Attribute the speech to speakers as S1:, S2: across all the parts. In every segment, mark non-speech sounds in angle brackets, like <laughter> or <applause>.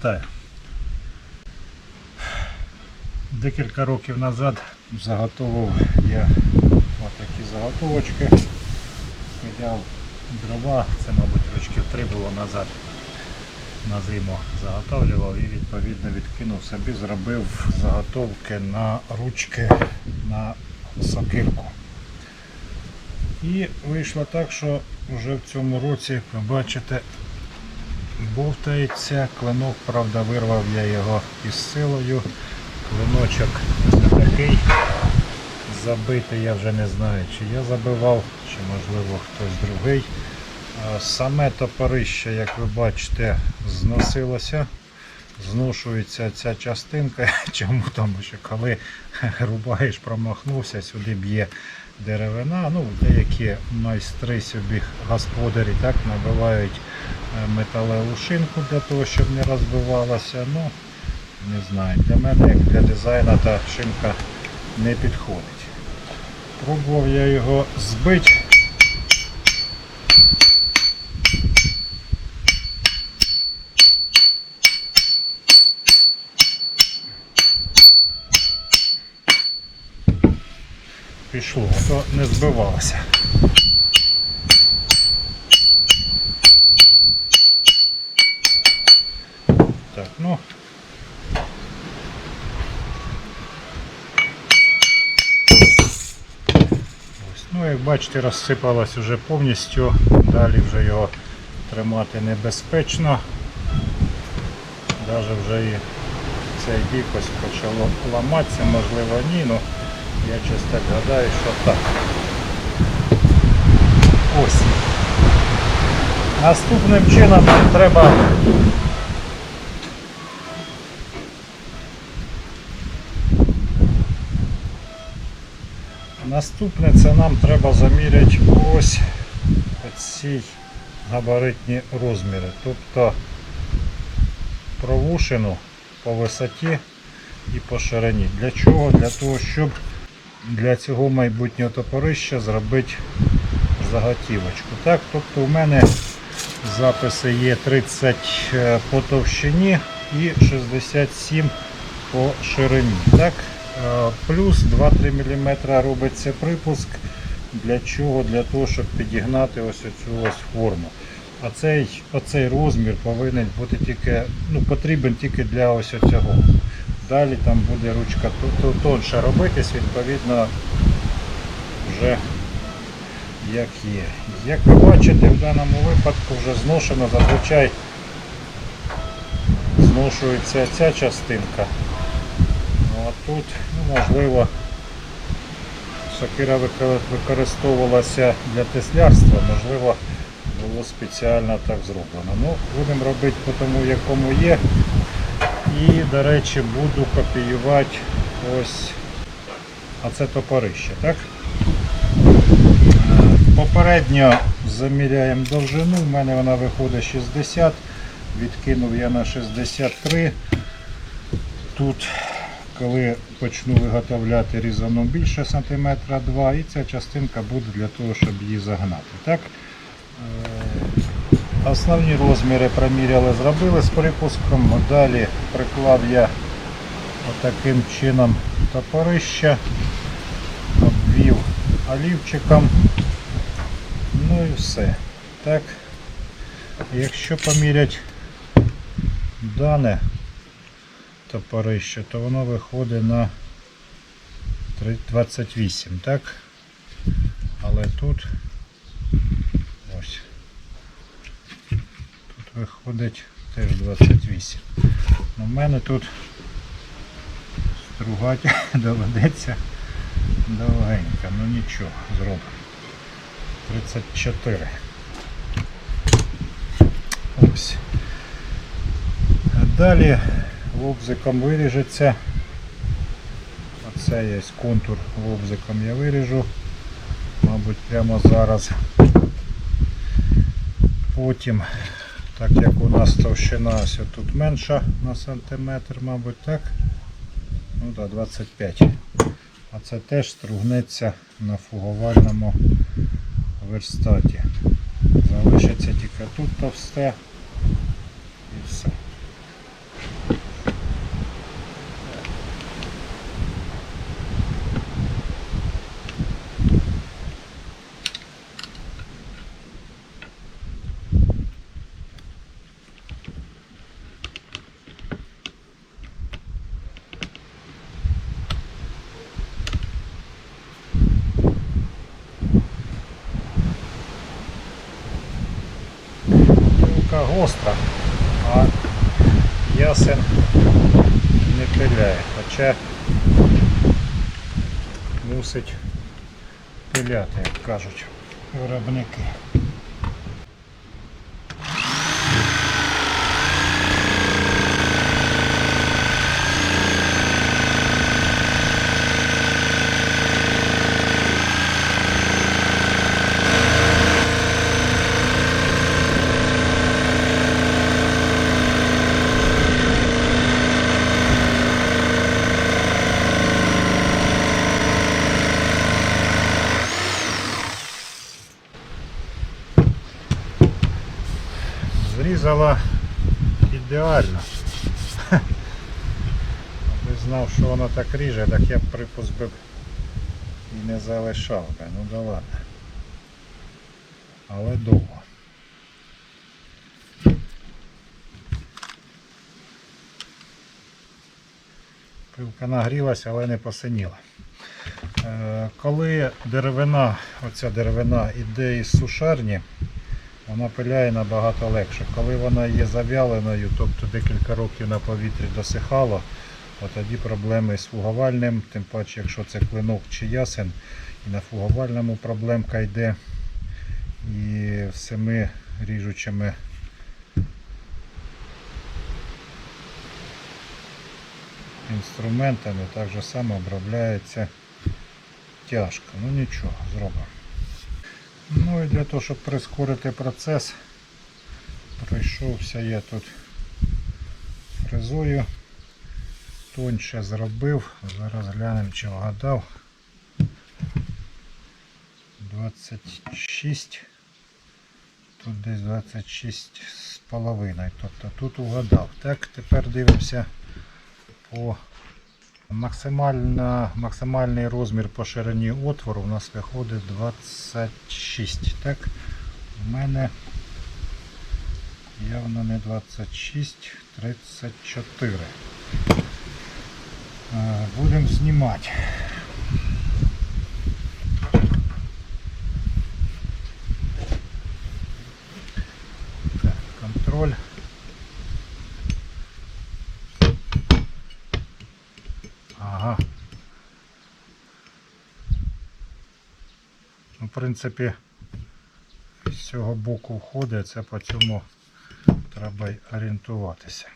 S1: Вітаю. Декілька років назад заготовив я отакі заготовочки. Взяв дрова, це мабуть рочків три було назад. На зиму заготовлював і відповідно відкинув собі, зробив заготовки на ручки на сокирку. І вийшло так, що вже в цьому році, ви бачите, бовтається. Клинок, правда, вирвав я його із силою. Клиночок не такий забитий, я вже не знаю, чи я забивав, чи можливо хтось другий. Саме топорище, як ви бачите, зносилося. Зношується ця частинка. <laughs> Чому? Тому що коли рубаєш, промахнувся, сюди б'є деревина. Ну, деякі майстри собі господарі так набивають е, металеву шинку для того, щоб не розбивалася. Ну, не знаю, для мене, як для дизайна, та шинка не підходить. Пробував я його збити. Пішло, то не збивалося. Так, ну. Ось, ну, як бачите, розсипалось вже повністю. Далі вже його тримати небезпечно. Навіть вже і цей бік ось почало ламатися, можливо ні, ну я щось гадаю, що так. Ось. Наступним чином нам треба Наступне це нам треба заміряти ось ці габаритні розміри. Тобто провушину по висоті і по ширині. Для чого? Для того, щоб для цього майбутнього топорища зробити заготівочку. Так, тобто у мене записи є 30 по товщині і 67 по ширині. Так, Е, плюс 2-3 мм робиться припуск. Для чого? Для того, щоб підігнати ось цю ось форму. А цей, оцей розмір повинен бути тільки, ну, потрібен тільки для ось цього. Далі там буде ручка тонше робитись, відповідно, вже як є. Як ви бачите, в даному випадку вже зношено зазвичай зношується ця частинка. Ну, а тут, ну, можливо, сокира використовувалася для теслярства, можливо, було спеціально так зроблено. Ну, будемо робити по тому, якому є. І, до речі, буду копіювати ось, а це топорище, так? Е, Попередньо заміряємо довжину, в мене вона виходить 60, відкинув я на 63. Тут, коли почну виготовляти різану більше сантиметра 2, і ця частинка буде для того, щоб її загнати. Так? Основні розміри проміряли, зробили з припуском. Далі приклав я отаким чином топорище, обвів олівчиком. Ну і все. Так, якщо поміряти дане топорище, то воно виходить на 28, так? Але тут ось. Тут виходить теж 28. У мене тут стругати <laughs> доведеться довгенько, ну нічого, зробимо. 34. Ось. Далі лобзиком виріжеться. Оце є контур лобзиком я виріжу. Мабуть, прямо зараз. Потім, так як у нас товщина ось тут менша на сантиметр, мабуть, так. Ну так, 25. А це теж стругнеться на фугувальному верстаті. Залишиться тільки тут товсте і все. Гостра, а ясен не пиляє. Хоча мусить пиляти, як кажуть виробники. Зрізала ідеально. Аби знав, що воно так ріже, так я б припуск би і не залишав. Ну да ладно. Але довго. Пилка нагрілася, але не посиніла. Е, Коли деревина, оця деревина іде із сушарні, вона пиляє набагато легше. Коли вона є зав'яленою, тобто декілька років на повітрі досихало, от тоді проблеми з фугувальним, тим паче, якщо це клинок чи ясен, і на фугувальному проблемка йде, і всіми ріжучими інструментами так же само обробляється тяжко. Ну нічого, зробимо. Ну і для того, щоб прискорити процес, пройшовся я тут фрезою, тоньше зробив, зараз глянемо чи вгадав. 26, тут десь 26 з половиною, тобто тут угадав. Так, тепер дивимося по Максимальна, максимальний розмір по ширині отвору у нас виходить 26. Так, у мене явно не 26, 34. Е, Будемо знімати. Так, контроль. Ага. Ну, в принципі, з цього боку входить, це по цьому треба й орієнтуватися.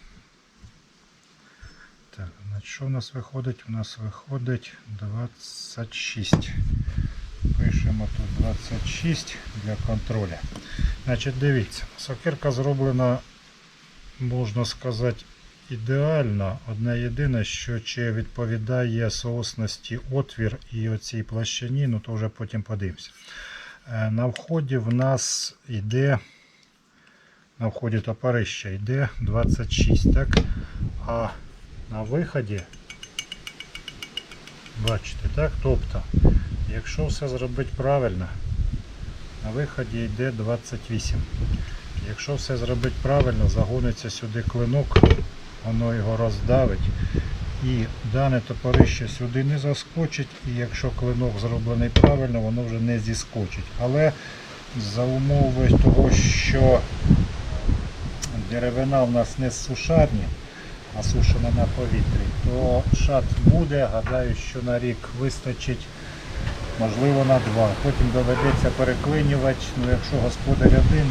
S1: Так, значить, що у нас виходить? У нас виходить 26. Пишемо тут 26 для контроля. Значить, дивіться, сокирка зроблена, можна сказати, ідеально. Одне єдине, що чи відповідає соосності отвір і оцій площині, ну то вже потім подивимося. Е, На вході в нас йде, на вході топорища йде 26, так? А на виході, бачите, так? Тобто, якщо все зробити правильно, на виході йде 28. Якщо все зробити правильно, загониться сюди клинок, воно його роздавить. І дане топорище сюди не заскочить, і якщо клинок зроблений правильно, воно вже не зіскочить. Але за умови того, що деревина в нас не з сушарні, а сушена на повітрі, то шат буде, гадаю, що на рік вистачить, можливо на два. Потім доведеться переклинювати, ну якщо господар один,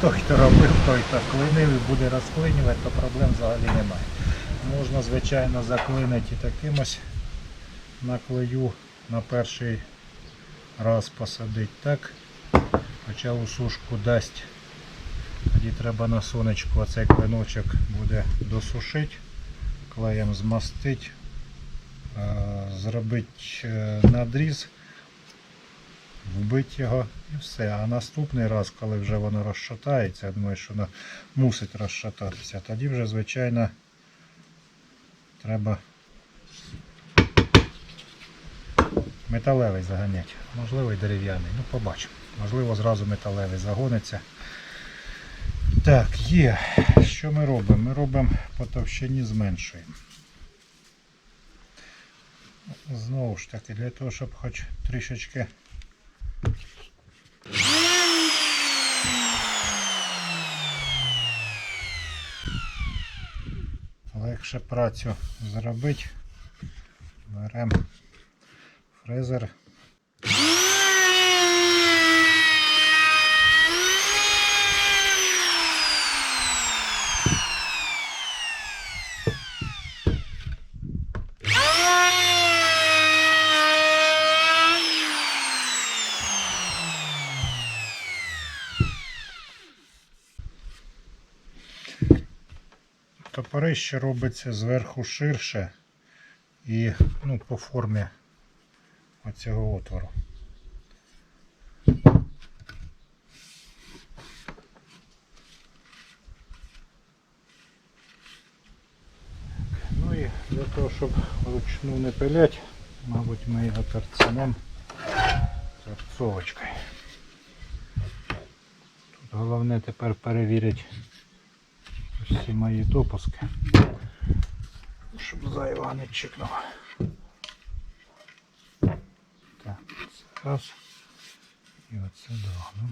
S1: той, хто робив, той, хто клинив і буде розклинювати, то проблем взагалі немає. Можна, звичайно, заклинити і таким ось наклею на перший раз посадити так. Хоча у сушку дасть. Тоді треба на сонечку оцей клиночок буде досушити, клеєм змастити, зробити е, надріз, вбити його і все. А наступний раз, коли вже воно розшатається, я думаю, що воно мусить розшататися, тоді вже, звичайно, треба металевий заганяти. Можливо і дерев'яний. Ну, побачимо. Можливо, зразу металевий загониться. Так, є. Що ми робимо? Ми робимо по товщині зменшуємо. Знову ж таки, для того, щоб хоч трішечки Легше працю зробити. Беремо фрезер. Топорище робиться зверху ширше і ну, по формі оцього отвору. Ну і для того, щоб вручну не пилять, мабуть, ми його торцянем торцовочкою. Тут головне тепер перевірити всі мої допуски, щоб зайва не чекнув. Так, це раз. І оце два. Ну.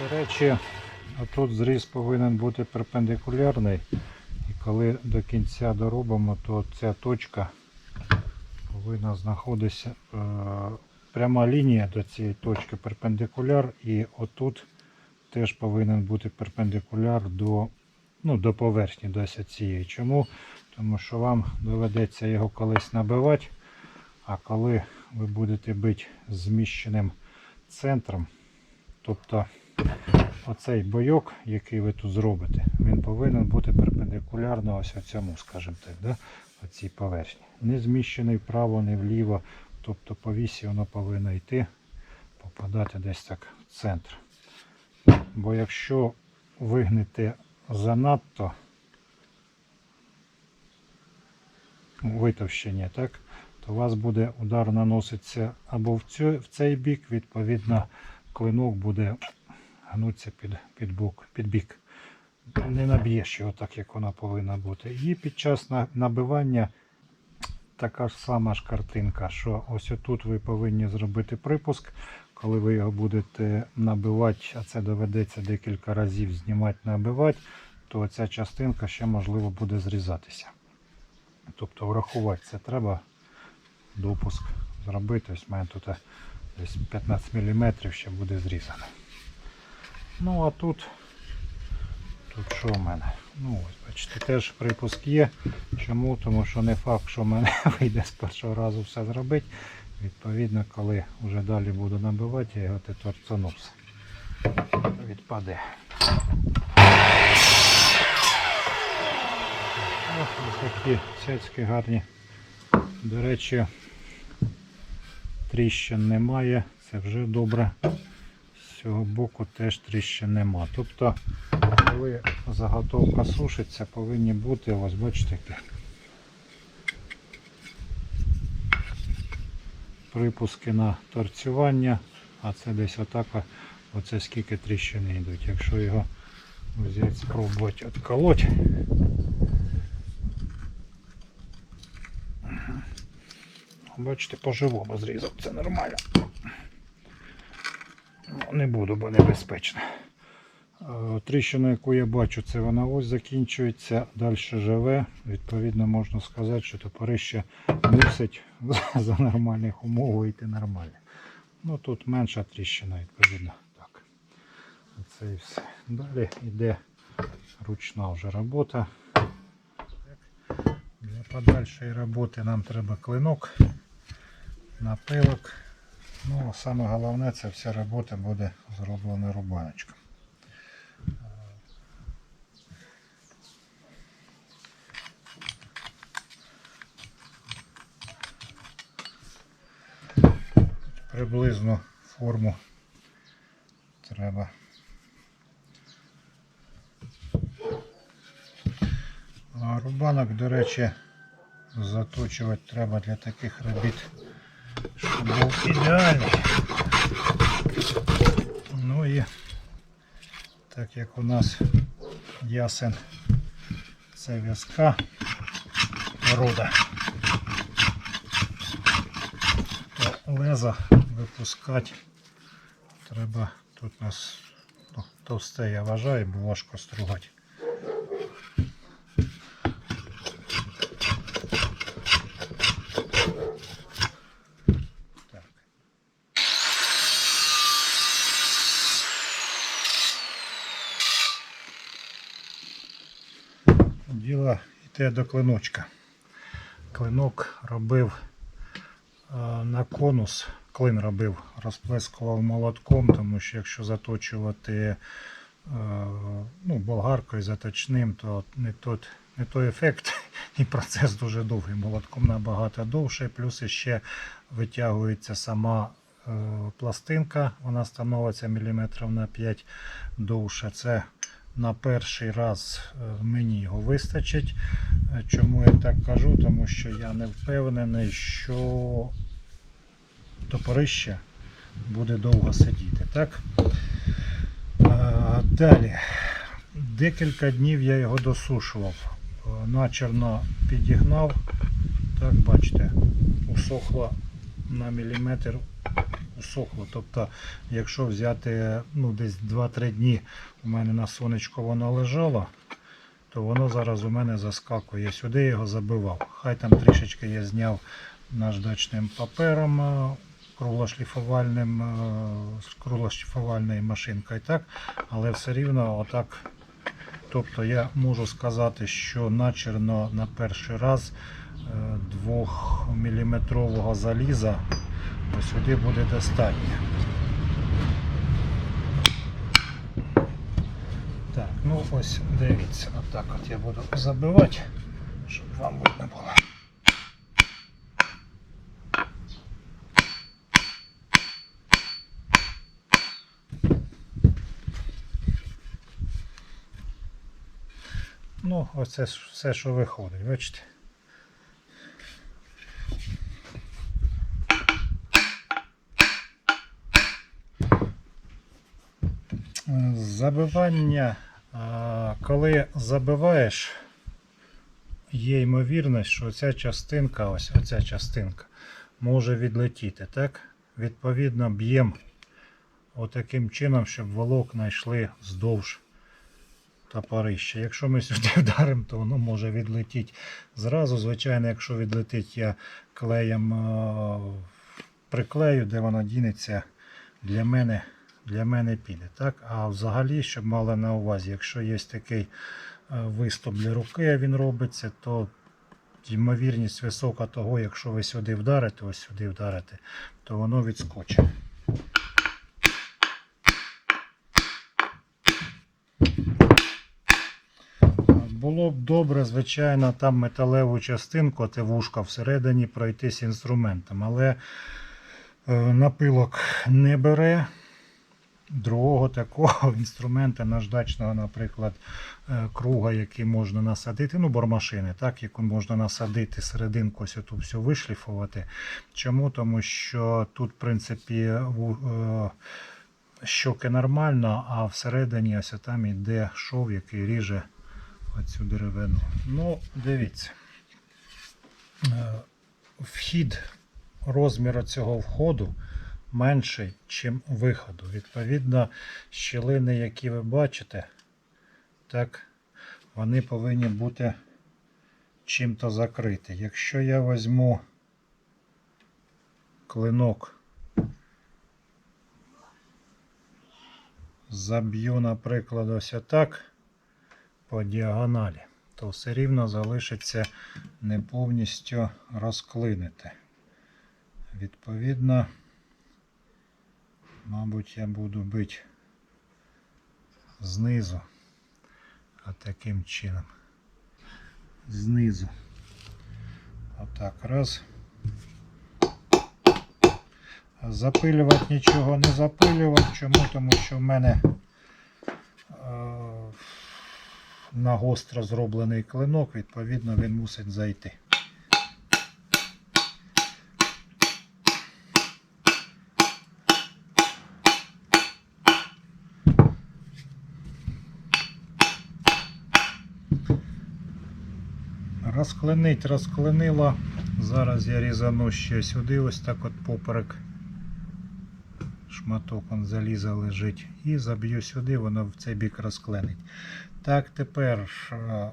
S1: До речі, отут зріз повинен бути перпендикулярний. І коли до кінця доробимо, то ця точка повинна знаходитися е, пряма лінія до цієї точки перпендикуляр. І отут теж повинен бути перпендикуляр до, ну, до поверхні до цієї. Чому? Тому що вам доведеться його колись набивати, а коли ви будете бити зміщеним центром, тобто оцей бойок, який ви тут зробите, він повинен бути перпендикулярно ось цьому, скажімо так, да? оцій поверхні. Не зміщений вправо, не вліво. Тобто по вісі воно повинно йти, попадати десь так в центр. Бо якщо вигнете занадто витовщення, так, то у вас буде удар наноситься або в, цей бік, відповідно, клинок буде гнуться під, під, бок, під бік. Не наб'єш його так, як вона повинна бути. І під час набивання така ж сама ж картинка, що ось тут ви повинні зробити припуск. Коли ви його будете набивати, а це доведеться декілька разів знімати, набивати, то ця частинка ще можливо буде зрізатися. Тобто врахувати це треба допуск зробити. Ось в мене тут десь 15 мм ще буде зрізано. Ну а тут, тут що в мене? Ну ось, бачите, теж припуск є. Чому? Тому що не факт, що в мене <laughs> вийде з першого разу все зробити. Відповідно, коли вже далі буду набивати, я його те торцану. Відпаде. Ось такі цяцькі гарні. До речі, тріщин немає, це вже добре. Цього боку теж тріщин нема. Тобто, коли заготовка сушиться, повинні бути, ось бачите, припуски на торцювання, а це десь отак, оце скільки тріщини йдуть. Якщо його взяти, спробувати відколоть. Бачите, по-живому зрізав, це нормально. Не буду, бо небезпечно. Е, Тріщину, яку я бачу, це вона ось закінчується, далі живе. Відповідно, можна сказати, що топорище мусить <laughs> за нормальних умов вийти нормально. Ну тут менша тріщина, відповідно. Так. Це і все. Далі йде ручна вже робота. Для подальшої роботи нам треба клинок, напилок. Ну, саме головне, це вся робота буде зроблена рубаночком. Приблизно форму треба. Рубанок, до речі, заточувати треба для таких робіт, щоб був ідеальний. Ну і так як у нас ясен Це в'язка порода. То леза випускати треба тут у нас ну, товсте я вважаю, бо важко стругати. Діло йде до клиночка. Клинок робив е, на конус, клин робив, розплескував молотком, тому що якщо заточувати е, ну, болгаркою заточним, то не, тот, не той ефект <laughs> і процес дуже довгий. Молотком набагато довше, плюс ще витягується сама е, пластинка, вона становиться міліметрів на 5 довше. Це на перший раз е, мені його вистачить. Е, Чому я так кажу? Тому що я не впевнений, що топорище буде довго сидіти. Так? Е, Далі. Декілька днів я його досушував. Начерно підігнав. Так, бачите, усохло на міліметр усохло. Тобто, якщо взяти ну, десь 2-3 дні у мене на сонечко воно лежало, то воно зараз у мене заскакує. Сюди його забивав. Хай там трішечки я зняв наждачним папером е, е, з круглошліфувальною машинкою, так? але все рівно отак. Тобто я можу сказати, що начерно на перший раз 2-мм заліза ось сюди буде достатньо. Так, ну ось дивіться, отак от я буду забивати, щоб вам видно було. Ну, оце все, що виходить, бачите. Забивання, коли забиваєш, є ймовірність, що ця частинка, ось оця частинка, може відлетіти. Так? Відповідно, б'ємо отаким чином, щоб волокна йшли вздовж топорища. Якщо ми сюди <laughs> вдаримо, то воно може відлетіти зразу. Звичайно, якщо відлетить, я клеєм приклею, де воно дінеться, для мене, для мене піде. Так? А взагалі, щоб мали на увазі, якщо є такий е, виступ для руки, а він робиться, то ймовірність висока того, якщо ви сюди вдарите, ось сюди вдарите, то воно відскочить. Було б добре, звичайно, там металеву частинку, те вушка всередині пройтись інструментом, але е, напилок не бере. Другого такого <laughs> інструмента наждачного, наприклад, е, круга, який можна насадити, ну, бормашини, так, яку можна насадити серединку, ось тут все вишліфувати. Чому? Тому що тут, в принципі, е, щоки нормально, а всередині ось там йде шов, який ріже оцю деревину. Ну, дивіться. Е, Вхід розміру цього входу менший, ніж виходу. Відповідно, щілини, які ви бачите, так, вони повинні бути чим-то закриті. Якщо я візьму клинок, заб'ю, наприклад, ось так по діагоналі, то все рівно залишиться не повністю розклинити. Відповідно, мабуть, я буду бити знизу, а таким чином. Знизу. Отак, раз. Запилювати нічого не запилювати. Чому? Тому що в мене е, на гостро зроблений клинок, відповідно, він мусить зайти. Розклинить, розклинило. Зараз я різану ще сюди, ось так от поперек. Шматок он заліза лежить. І заб'ю сюди, воно в цей бік розклинить. Так, тепер е,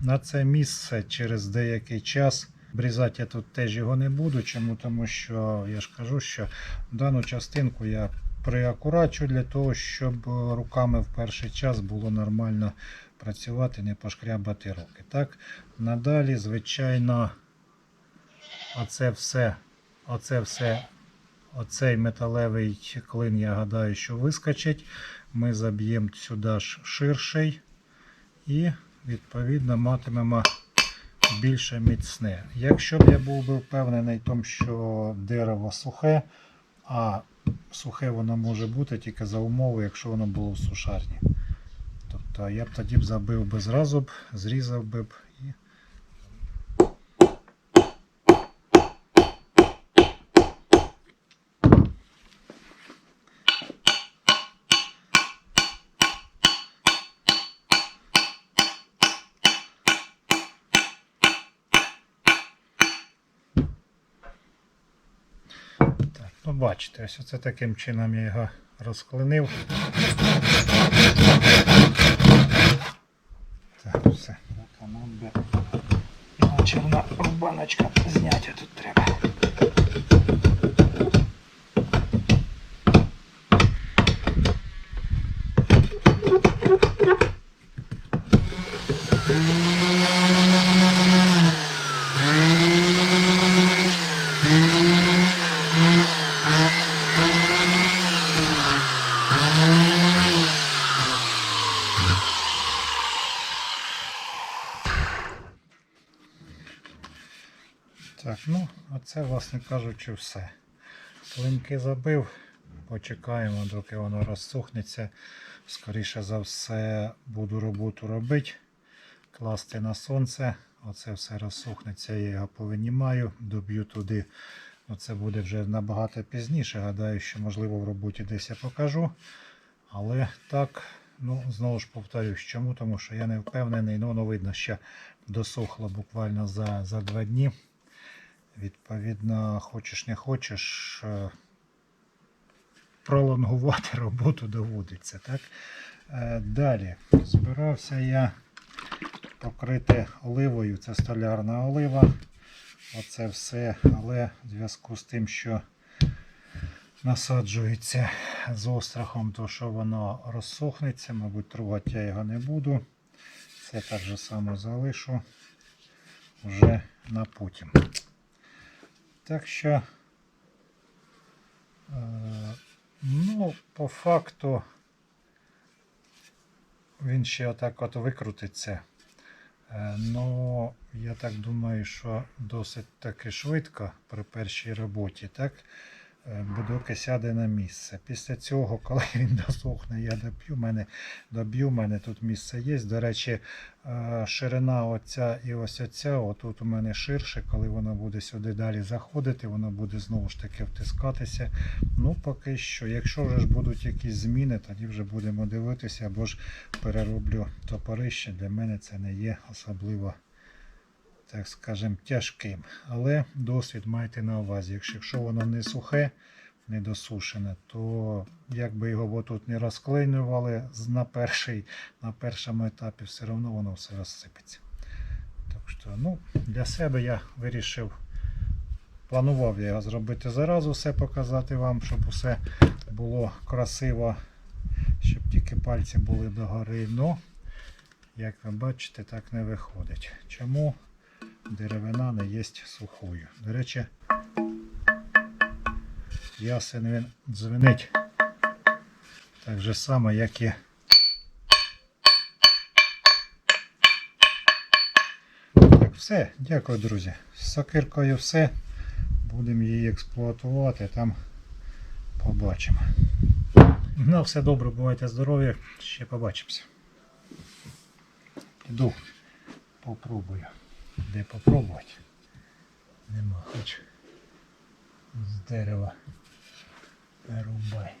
S1: на це місце через деякий час. Брізати я тут теж його не буду. Чому? Тому що я ж кажу, що дану частинку я приакурачу для того, щоб руками в перший час було нормально працювати, не пошкрябати руки. Так, надалі, звичайно, оце все, оце все, оцей металевий клин, я гадаю, що вискочить. Ми заб'ємо сюди ж ширший і, відповідно, матимемо більше міцне. Якщо б я був би впевнений в тому, що дерево сухе, а сухе воно може бути тільки за умови, якщо воно було в сушарні. Тобто я б тоді б забив би зразу б, зрізав би б і. Ну бачите, ось оце таким чином я його розклинив. Так, все. Так, а нам би іначе вона рубаночка зняття тут треба. Так, оце, власне кажучи, все. Клинки забив. Почекаємо, доки воно розсохнеться. Скоріше за все, буду роботу робити. Класти на сонце. Оце все розсохнеться, я його повинімаю, доб'ю туди. Оце буде вже набагато пізніше. Гадаю, що можливо в роботі десь я покажу. Але так, ну, знову ж повторюсь, чому? Тому що я не впевнений, ну воно видно, що досохло буквально за, за два дні. Відповідно, хочеш не хочеш, е, пролонгувати роботу доводиться. Так? Е, Далі збирався я покрити оливою, це столярна олива. Оце все, але в зв'язку з тим, що насаджується з острахом, то що воно розсохнеться, мабуть, трогати я його не буду. Це так же само залишу вже на потім. Так що, е, ну, по факту він ще отак от викрутиться. Е, Ну, я так думаю, що досить таки швидко при першій роботі, так? Е, бо доки сяде на місце. Після цього, коли <laughs> він досохне, я доб'ю, мене доб'ю, мене тут місце є. До речі, е, ширина оця і ось оця, отут у мене ширше, коли воно буде сюди далі заходити, воно буде знову ж таки втискатися. Ну, поки що, якщо вже ж будуть якісь зміни, тоді вже будемо дивитися, або ж перероблю топорище. Для мене це не є особливо так скажем, тяжким. Але досвід майте на увазі. Якщо, воно не сухе, не досушене, то як би його отут не розклинювали на, перший, на першому етапі, все одно воно все розсипеться. Так що, ну, для себе я вирішив, планував я його зробити заразу, все показати вам, щоб усе було красиво, щоб тільки пальці були догори. Ну, як ви бачите, так не виходить. Чому? Деревина не є сухою. До речі, ясен він дзвенить так же само, як і. Так, все, дякую, друзі. З сокиркою все. Будемо її експлуатувати, там побачимо. Ну, все добре, бувайте здорові, ще побачимося. Іду, попробую. Де попробувати? Нема, хоч з дерева рубай.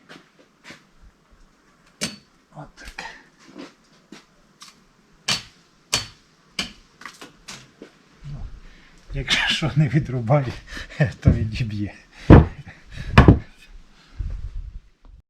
S1: От так. Якщо що не відрубає, <laughs> то відіб'є.